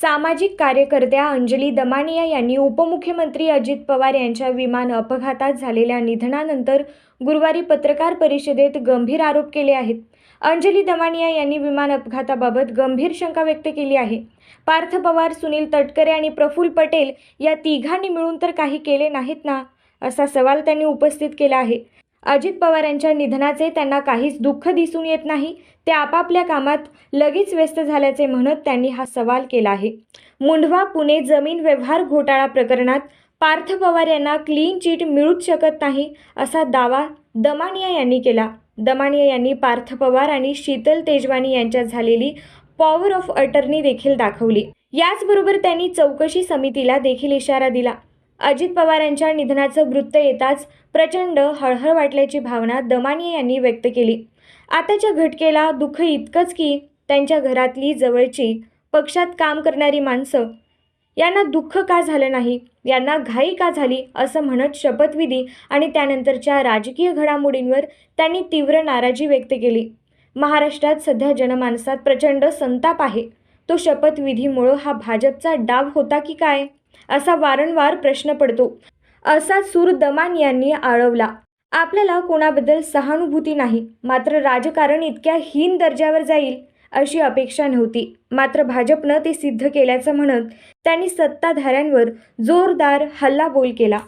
सामाजिक कार्यकर्त्या अंजली दमानिया यांनी उपमुख्यमंत्री अजित पवार यांच्या विमान अपघातात झालेल्या निधनानंतर गुरुवारी पत्रकार परिषदेत गंभीर आरोप केले आहेत. अंजली दमानिया यांनी विमान अपघाताबाबत गंभीर शंका व्यक्त केली आहे. पार्थ पवार सुनील तटकरे आणि प्रफुल्ल पटेल या तिघांनी मिळून तर काही केले नाहीत ना? असा सवाल त्यांनी उपस्थित केला आहे. अजित पवार यांच्या निधनाचे त्यांना काहीच दुःख दिसून येत नाही ते आपापल्या कामात लगेच व्यस्त झाल्याचे म्हणत त्यांनी हा सवाल केला आहे. मुंढवा पुणे जमीन व्यवहार घोटाळा प्रकरणात पार्थ पवार यांना क्लीन चिट मिळूच शकत नाही असा दावा दमानिया यांनी केला. दमानिया यांनी पार्थ पवार आणि शीतल तेजवानी यांच्यात झालेली पॉवर ऑफ अटर्नी देखील दाखवली. याचबरोबर त्यांनी चौकशी समितीला देखील इशारा दिला. अजित पवार यांच्या निधनाचं वृत्त येताच प्रचंड हळहळ वाटल्याची भावना दमानिया यांनी व्यक्त केली. आताच्या घटकेला दुःख इतकंच की त्यांच्या घरातली जवळची पक्षात काम करणारी माणसं यांना दुःख का झालं नाही? यांना घाई का झाली? असं म्हणत शपथविधी आणि त्यानंतरच्या राजकीय घडामोडींवर त्यांनी तीव्र नाराजी व्यक्त केली. महाराष्ट्रात सध्या जनमानसात प्रचंड संताप आहे. तो शपथविधीमुळं हा भाजपचा डाव होता की काय? असा वारंवार प्रश्न पडतो. असा सूर दमान यांनी आळवला. आपल्याला कोणाबद्दल सहानुभूती नाही. मात्र राजकारण इतक्या हीन दर्जावर जाईल अशी अपेक्षा नव्हती. मात्र भाजपनं ते सिद्ध केल्याचं म्हणत त्यांनी सत्ताधाऱ्यांवर जोरदार हल्लाबोल केला.